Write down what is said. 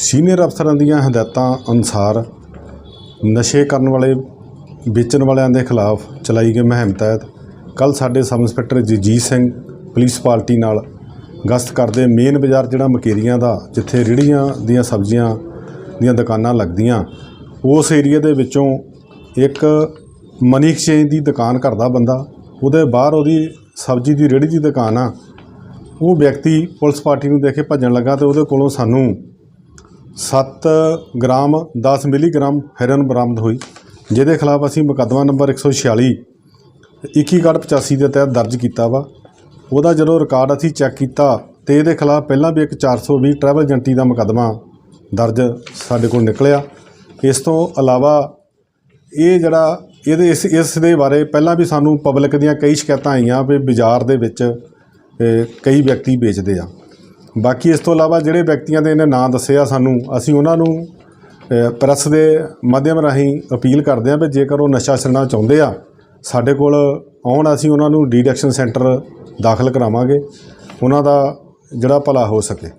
Senior ਅਫਸਰਾਂ ਦੀਆਂ ਹਦਾਇਤਾਂ ਅਨੁਸਾਰ ਨਸ਼ੇ ਕਰਨ ਵਾਲੇ, ਵੇਚਣ ਵਾਲਿਆਂ ਦੇ ਖਿਲਾਫ ਚਲਾਈ ਗਈ ਮੁਹਿੰਮ ਤਹਿਤ ਕੱਲ ਸਾਡੇ sub inspector Jagjit Singh police party ਨਾਲ ਗਸ਼ਤ ਕਰਦੇ ਮੇਨ ਬਾਜ਼ਾਰ ਜਿਹੜਾ ਮਕੇਰੀਆਂ ਦਾ, ਜਿੱਥੇ ਰੇਹੜੀਆਂ ਦੀਆਂ ਸਬਜ਼ੀਆਂ ਦੀਆਂ ਦੁਕਾਨਾਂ ਲੱਗਦੀਆਂ, ਉਸ ਏਰੀਆ ਦੇ ਵਿੱਚੋਂ ਇੱਕ ਮਨੀ ਐਕਸਚੇਂਜ ਦੀ ਦੁਕਾਨ ਕਰਦਾ ਬੰਦਾ, ਉਹਦੇ ਬਾਹਰ ਉਹਦੀ ਸਬਜ਼ੀ ਦੀ ਰੇਹੜੀ ਦੀ ਦੁਕਾਨ ਆ। ਉਹ ਵਿਅਕਤੀ ਪੁਲਿਸ ਪਾਰਟੀ ਨੂੰ ਦੇਖ ਕੇ ਭੱਜਣ ਲੱਗਾ ਤੇ ਉਹਦੇ ਕੋਲੋਂ ਸਾਨੂੰ 7 ਗ੍ਰਾਮ 10 ਮਿਲੀਗ੍ਰਾਮ ਹੈਰਨ ਬਰਾਮਦ ਹੋਈ, ਜਿਹਦੇ ਖਿਲਾਫ ਅਸੀਂ ਮੁਕੱਦਮਾ ਨੰਬਰ 146 2185 ਦੇ ਤਹਿਤ ਦਰਜ ਕੀਤਾ ਵਾ। ਉਹਦਾ ਜਦੋਂ ਰਿਕਾਰਡ ਅਸੀਂ ਚੈੱਕ ਕੀਤਾ ਤੇ ਇਹਦੇ ਖਿਲਾਫ ਪਹਿਲਾਂ ਵੀ ਇੱਕ 420 ਟਰੈਵਲ ਏਜੰਟੀ ਦਾ ਮੁਕੱਦਮਾ ਦਰਜ ਸਾਡੇ ਕੋਲ ਨਿਕਲਿਆ। ਇਸ ਤੋਂ ਇਲਾਵਾ ਇਹ ਜਿਹੜਾ ਇਹਦੇ ਇਸ ਇਸ ਦੇ ਬਾਰੇ ਪਹਿਲਾਂ ਵੀ ਸਾਨੂੰ ਪਬਲਿਕ ਦੀਆਂ ਕਈ ਸ਼ਿਕਾਇਤਾਂ ਆਈਆਂ ਵੀ ਬਾਜ਼ਾਰ ਦੇ ਵਿੱਚ ਕਈ ਵਿਅਕਤੀ ਵੇਚਦੇ ਆ। ਬਾਕੀ ਇਸ ਤੋਂ ਇਲਾਵਾ ਜਿਹੜੇ ਵਿਅਕਤੀਆਂ ਦੇ ਇਹਨੇ ਨਾਂ ਦੱਸਿਆ ਸਾਨੂੰ ਅਸੀਂ ਉਹਨਾਂ ਨੂੰ ਅ, ਪ੍ਰੈਸ ਦੇ ਮਾਧਿਅਮ ਰਾਹੀਂ ਅਪੀਲ ਕਰਦੇ ਹਾਂ ਵੀ ਜੇਕਰ ਉਹ ਨਸ਼ਾ ਛੱਡਣਾ ਚਾਹੁੰਦੇ ਆ ਸਾਡੇ ਕੋਲ ਆਉਣ ਅਸੀਂ ਉਹਨਾਂ ਨੂੰ ਡੀਡਕਸ਼ਨ ਸੈਂਟਰ ਦਾਖਲ ਕਰਾਵਾਂਗੇ ਉਹਨਾਂ ਦਾ ਜਿਹੜਾ ਭਲਾ ਹੋ ਸਕੇ।